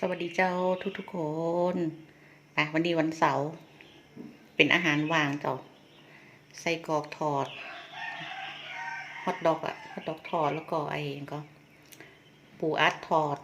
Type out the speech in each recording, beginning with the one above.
สวัสดีเจ้าทุกทุกๆคนอะวันนี้วันเสาร์เป็นอาหารว่างเจ้าไส้กรอกทอดฮอทดอกอะฮอทดอกทอดแล้วก็ไอ้ก็ปูอัดทอด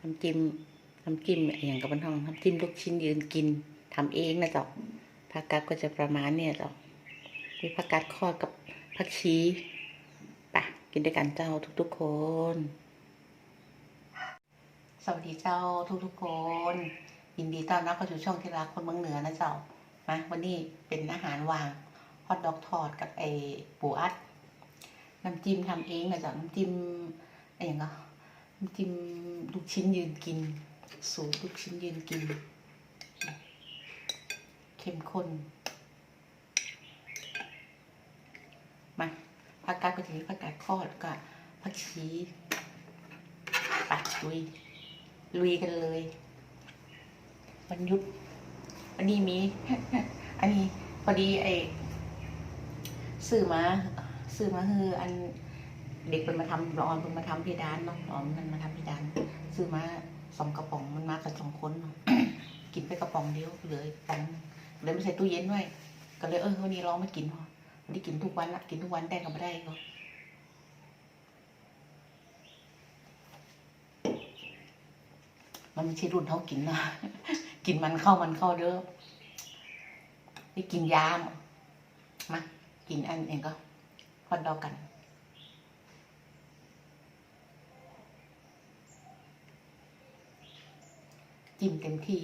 น้ำจิ้มน้ำจิ้มอย่างกับบันทองน้ำจิ้มลูกชิ้นยืนกินทำเองนะเจ้าผักกาดก็จะประมาณเนี่ยเจ้ามีผักกาดทอดกับผักชีปะกินด้วยกันเจ้าทุกๆคน สวัสดีเจ้าทุกๆคนยินดีต้อนรับเข้าสู่ช่องที่รักคนเมืองเหนือนะเจ้ามาวันนี้เป็นอาหารวางฮอทดอกทอดกับไอ้ปูอัดน้ำจิ้มทำเองนะเจ้าน้ำจิ้มอะไรอย่างเงี้ยน้ำจิ้มลูกชิ้นยืนกิน สูตรลูกชิ้นยืนกิน เข้มข้นมาผักกาดก็จะมีผักกาดทอดกับผักชีปัดลุย ลุยกันเลยวันหยุดวันนี้มี อันนี้พอดีไอ้ซื้อมาซื้อมาคืออันเด็กมันมาทำร้อนมันมาทำเพดานเนาะร้อนมันมาทำเพดานซื้อมาสองกระป๋องมันมากันสองคนเนาะกินไปกระป๋องเดียวเหลยตังเลยไม่ใส่ตู้เย็นด้วยก็เลยเออวันนี้ลองมากินพอวันนี้กินทุกวันละกินทุกวันได้ก็ไม่ได้ก็ มันไม่ใช่รุ่นเขากินนะกินมันเข้ามันเข้าเด้อนี่กินยามมากินอันเองก็ฮอตดอกกันจิ้มเต็มที่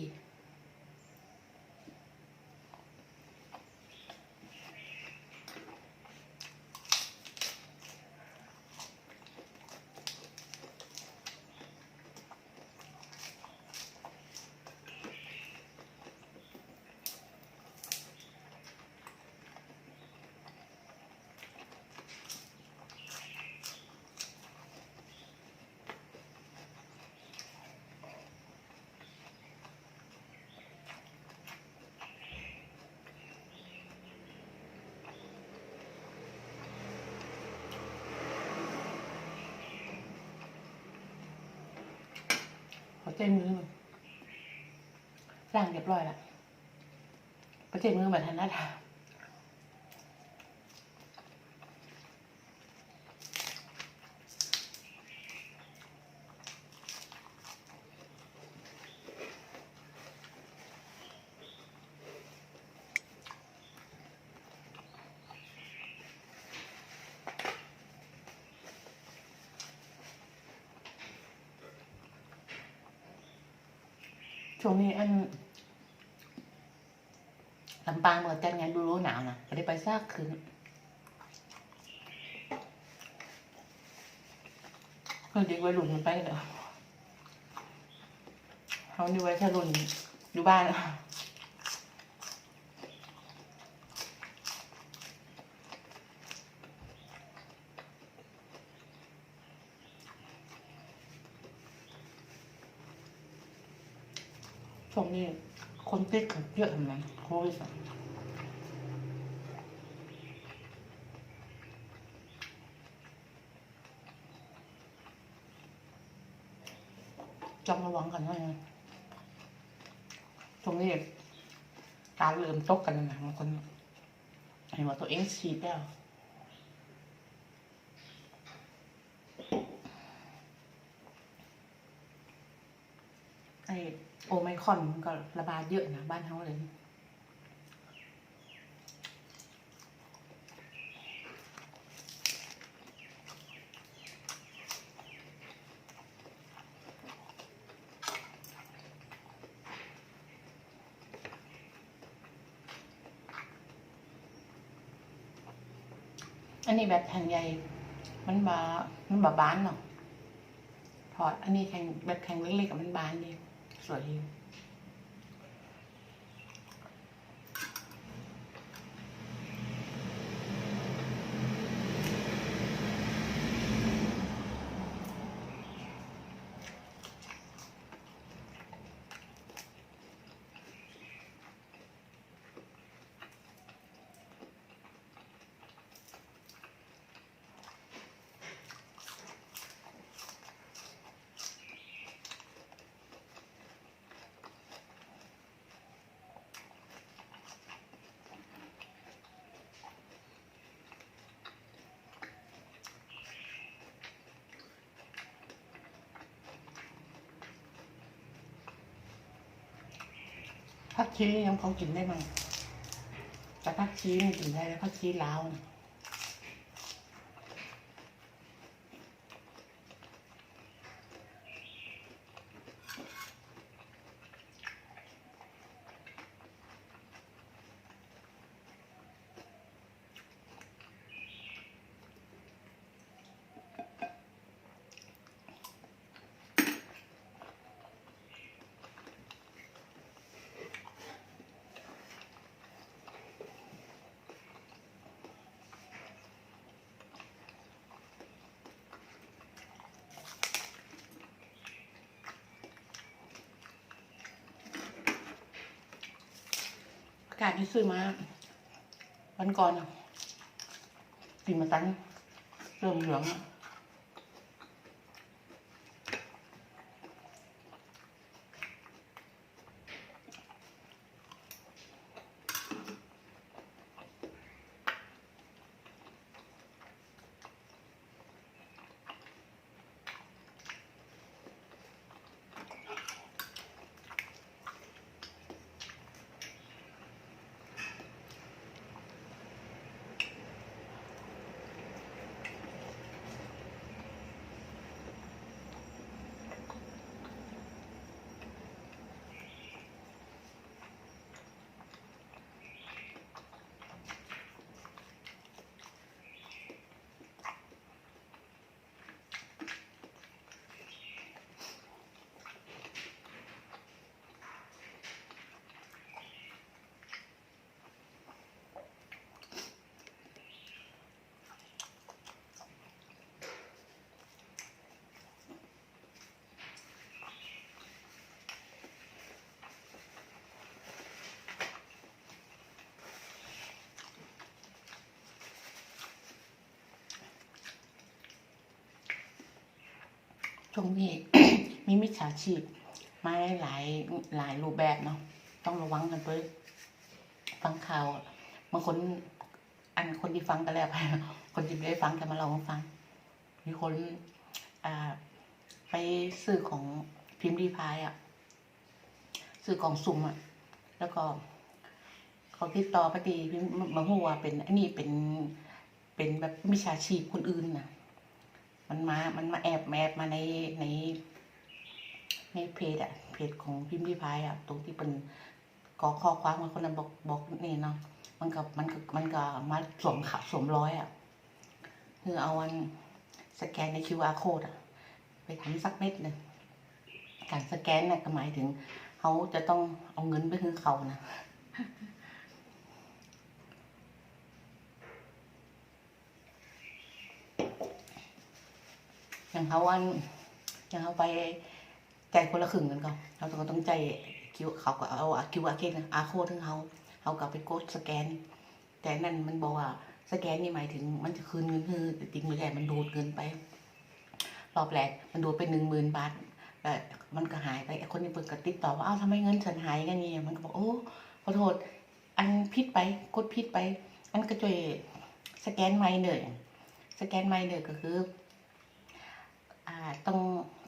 หัวใจมือมสร้างเรียบร้อยแล้วหัวใจมือแบบทันนัด ช่วงนี้อันลำปางเมื่อจัดงานดูรู้หนาวนะไม่ได้ไปซากคืนเพื่อเด็กวัยรุ่นมันไปเหรอเขาดูไว้แค่รุ่นอยู่บ้านอะ ช่วงนี้คนติดกันเยอะทำไมโควิดจองระวังกันหน่อยนะช่วงนี้การเริ่มตกกันนะบางคนเห็นว่าตัวเองฉีดแล้วไอ โอไมคอนมันก็ระบาดเยอะนะบ้านเขาเลยอันนี้แบบแผ่นใหญ่ มันบามันบาบานเนาะถอด อันนี้แข็งแบบแข็งเล็กๆกับมันบานดีสว ยดี ผักชียังพอกินได้มั้งแต่ผักชีมันกินได้แล้วผักชีลาวนะ กาดที่ซื้อมา วันก่อนอะกินมาตั้งเริ่มเหลืองอะ ช่วงนี้มีมิจฉาชีพมาหลายหลายรูปแบบเนาะต้องระวังกันด้วยฟังข่าวบางคนอันคนที่ฟังก็แล้วไปคนที่ไม่ได้ฟังจะมาลองฟัง มีคนอ่าไปซื้อของพิมพ์รีพายอะซื้อของสุ่มอะแล้วก็เขาติดต่อปฏิพิมพ์มาหัวเป็นอันนี้เป็นเป็นแบบมิจฉาชีพคนอื่นนะ มันมา มันมาแอบแอบมาในในในเพจอะเพจของพิมพ์รีพายอะตรงที่เป็นกอข้อความมาคนนั้นบอกบอกนี่เนาะมันกับมันกับมันก็มาสวมขับสวมร้อยอะคือเอาวันสแกนใน QR code อะไปทำสักเม็ดหนึ่งการสแกนเนี่ยก็หมายถึงเขาจะต้องเอาเงินไปคืนเขานะ อย่างเขาวันอย่างเขาไปใจคนละครึ่งกันก็เขาต้องต้องใจคิวเขาก็เอาคิวอาเคนอาโคถึงเขาเขาก็ไปกดสแกน แต่นั่นมันบอกว่าสแกนนี่หมายถึงมันจะคืนเงินคือแต่จริงไม่ได้มันดูดเงินไป รอบแรกมันดูดไปหนึ่งหมื่นบาทแต่มันก็หายไปไอ้คนนี้เปิดกระติดต่อว่าอ้าวทำไมเงินฉันหายกันนี่มันก็บอกโอ้ขอโทษ อันพิดไปกดพิดไป อันก็ช่วยสแกนไม่เนื่อยสแกนไม่เนื่อยก็คือ ต้อง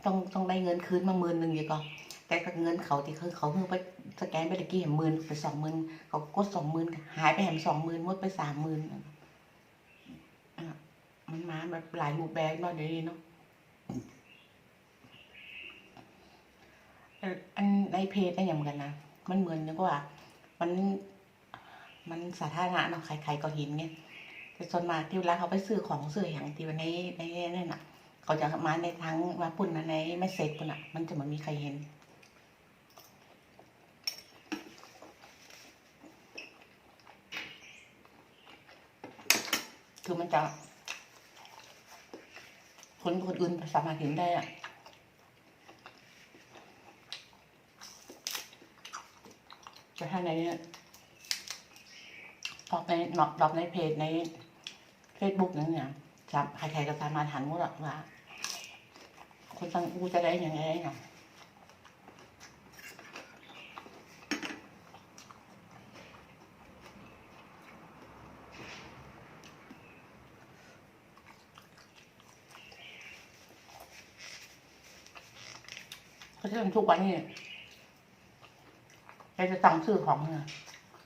ต้องต้องได้เงินคืนมาหมื่นหนึ่งดีกว่าแต่ก็เงินเขาที่เขาเขาเพิ่งไปสแกนไปตะกี้เห็นหมื่นไปสองหมื่นเขากดสองหมื่นหายไปเห็นสองหมื่นมดไปสามหมื่นอะมันมาแบบหลายรูปแบบเนาะเดี๋ยวนี้เนาะอันในเพจได้อย่างกันนะมันเหมือนกับว่า มันมันสาธารณะเนาะใครๆก็เห็นไงแต่ส่วนมากที่เวลาเขาไปซื้อของซื้ออย่างที่วันในในนั่นน่ะ เขาจะมาในทางมาปุ่นนะในไม่เสร็จปุ่นอะ มันจะเหมือนมีใครเห็นคือมันจะคนคนอื่นสามารถเห็นได้อะจะถ้าในตอบในหนอกตอบในเพจในเฟซบุ๊กนั่นเนี่ยจะใครๆก็สามารถหันหมดหรอกว่า คนตั้งกูจะได้ยังไงเนาะเพราะฉะนั้นทุกวันนี้เราจะสั่งซื้อของเนี่ย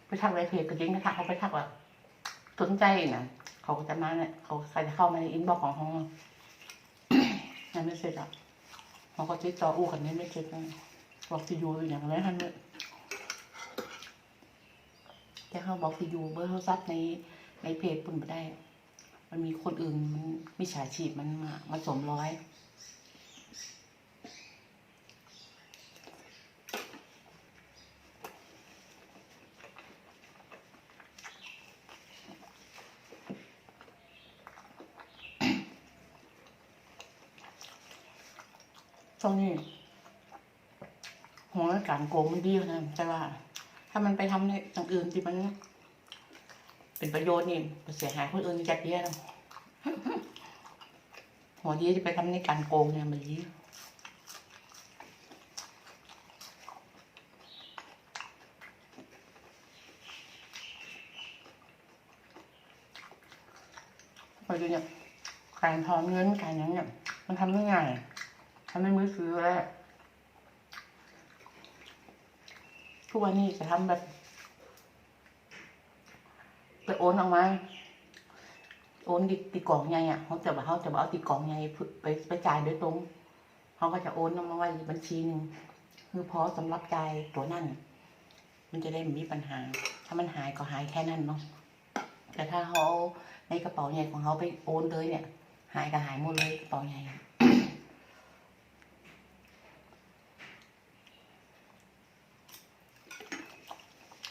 ไปทักในเพจก็จริงนะคะเขาไปทักแบบสนใจนะเขาก็จะมาเนี่ยเขาใครจะเข้ามาในอินบ็อกซ์ของเขานั่นไม่เสร็จอะ เขาก็ติดต่ออู้กันนี่ไม่เสร็จนะบอกที่อยู่อย่างไรท่านเนี่ยแต่เขาบอกที่อยู่เบอร์โทรศัพท์ในในเพจปุ่นไม่ได้ มันมีคนอื่นมันมีฉาชีพมันมามาสมร้อย ช่วงนี้หัวการโกงมันดีนะแต่ว่า ถ้ามันไปทำในอย่างอื่นที่มัน เป็นประโยชน์นี่เสียหายคนอื่นจัดเยอะนะหัวดีที่ไปทำในการโกงเนี่ยมันดีไปดูเนี่ยการถอนเงินการอย่างเนี่ยมันทำได้ง่าย ทำในมือถือแล้วทุกวันนี้จะทำแบบไปโอนออกมาโอนติดติดกล่องไงอะเขาจะบอกเขาจะบอกเอาติดกล่องไงไปไปจ่ายโดยตรงเขาก็จะโอนออกมาไว้บัญชีหนึ่งคือพอสำหรับจ่ายตัวนั่นมันจะได้ไม่มีปัญหา ถ้ามันหายก็หายแค่นั้นเนาะแต่ถ้าเขาเอาในกระเป๋าใหญ่ของเขาไปโอนเลยเนี่ย หายก็หายหมดเลยกระเป๋าใหญ่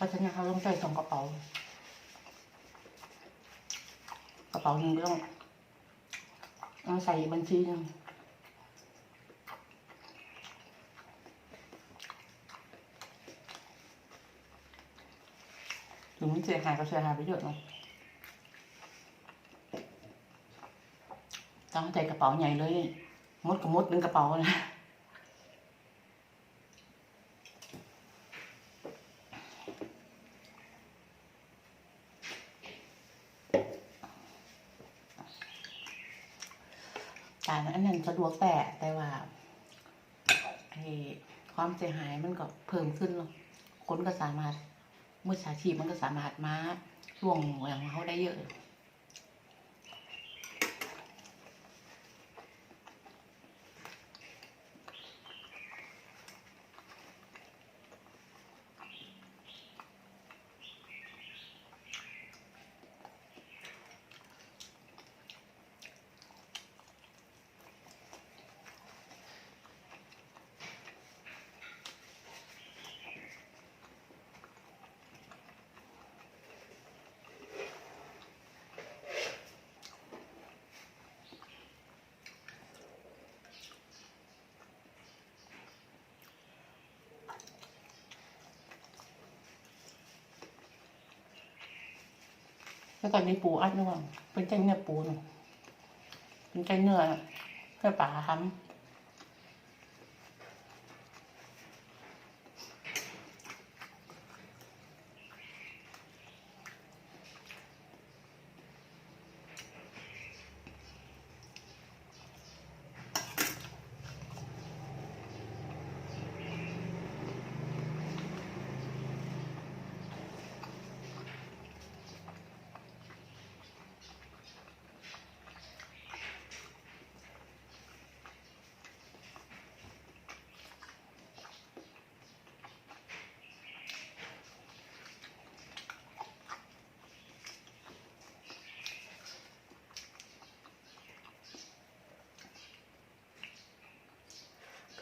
ราะฉะนั้นเขาต้องใส่สองกระเป๋า กระเป๋าหนึ่งต้องเอาใส่บัญชีหนึ่งถึงมันเสียหายก็เสียหายไปเยอะเนาะต้องใส่กระเป๋าใหญ่เลยมดกับมดหนึ่งกระเป๋านะ การอันนั้นสะดวกแต่แต่ว่าไอ้ความเสียหายมันก็เพิ่มขึ้นเนาะคนก็สามารถมือสาชีพมันก็สามารถมาล่วงอย่างเขาได้เยอะ แล้วตอนนี้ปูอัดนึกว่าเป็นใจเนื้อปูเนาะเป็นใจเนื้อเพื่อป่าทำ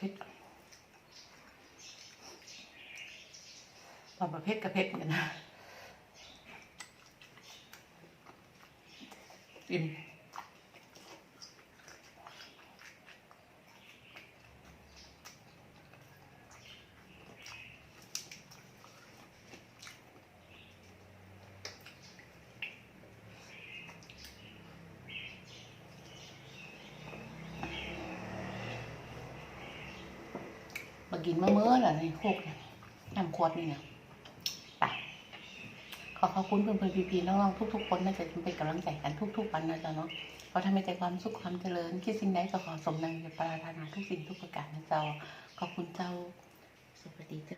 เผ็ดตอนประเภทกับเพชรเหมือนกันนะอิ่ม กินเมื่อเมื่อแหละในโคกเนี่ยน้ำขวดนี่เนี่ยไปขอขอบคุณเพื่อนๆพี่ๆน้องๆทุกๆคนนะจะเป็นกำลังใจกันทุก ๆ วันนะจ๊ะเนาะเพราะทำให้ใจความสุขความเจริญคิดสิ่งใดก็ขอสมดังจะปรารถนาทุกสิ่งทุกประการนะเจ้าขอบคุณเจ้าสวัสดีเจ้า